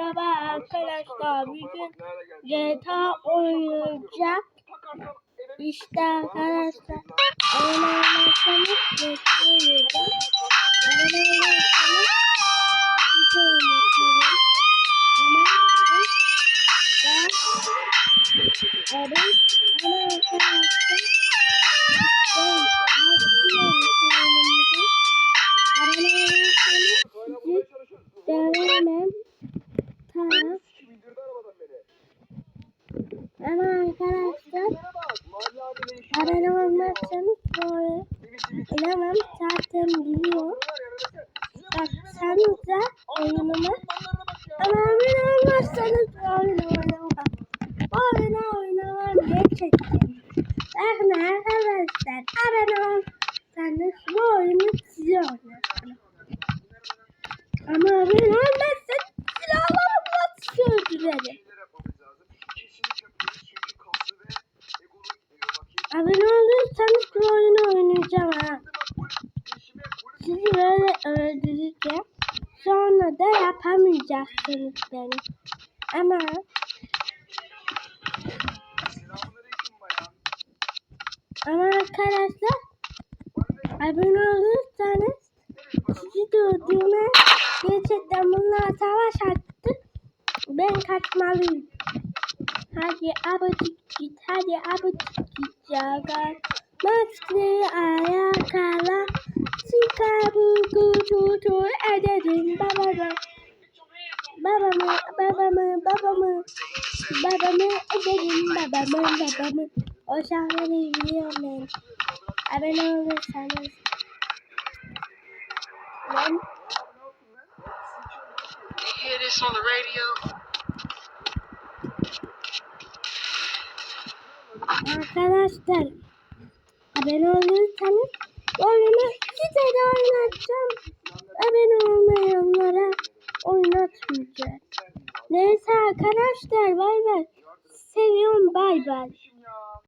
Merhaba arkadaşlar. Bugün GTA oynayacağım. İşte arkadaşlar. Oynayacağım. Abone olmazsanız GTA oynayacağım. Ama ben ama arkadaşlar ben oyunumuza. Abone olmazsanız sizi dövemem. Ama arkadaşlar abone olmazsanız böyle oynamam zaten biliyor. Baksanıza oyunuma. Ama abone olmazsanız bu oyunu oynamam. Bu oyunu oynamam gerçekten. Bakın arkadaşlar abone olursanız bu oyunu size oynatırım. Ama abone olmazsanız sürdürelim. Abone olursanız bu oyunu oynayacağım ha. Sizi böyle öldüreceğim. Sonra da yapamayacaksınız beni. Ama ama arkadaşlar abone olursanız sizi durdurma gerçekten bunlar savaş attı. Ben kaçmalıyım. Hadi abitik git, hadi abitik git yagar. Maskeli ayakala, sikabu kututu ederim babama. Babamı, babamı, babamı, babamı ederim babamı, babamı. O şarkıyı biliyorum ben. Abone olursanız. Ben You hear this on the radio? Arkadaşlar abone olursanız oyunu size de oynatacağım. Abone olmayanlara oynatmayacağım. Neyse arkadaşlar bay bay. Seviyorum bay bay.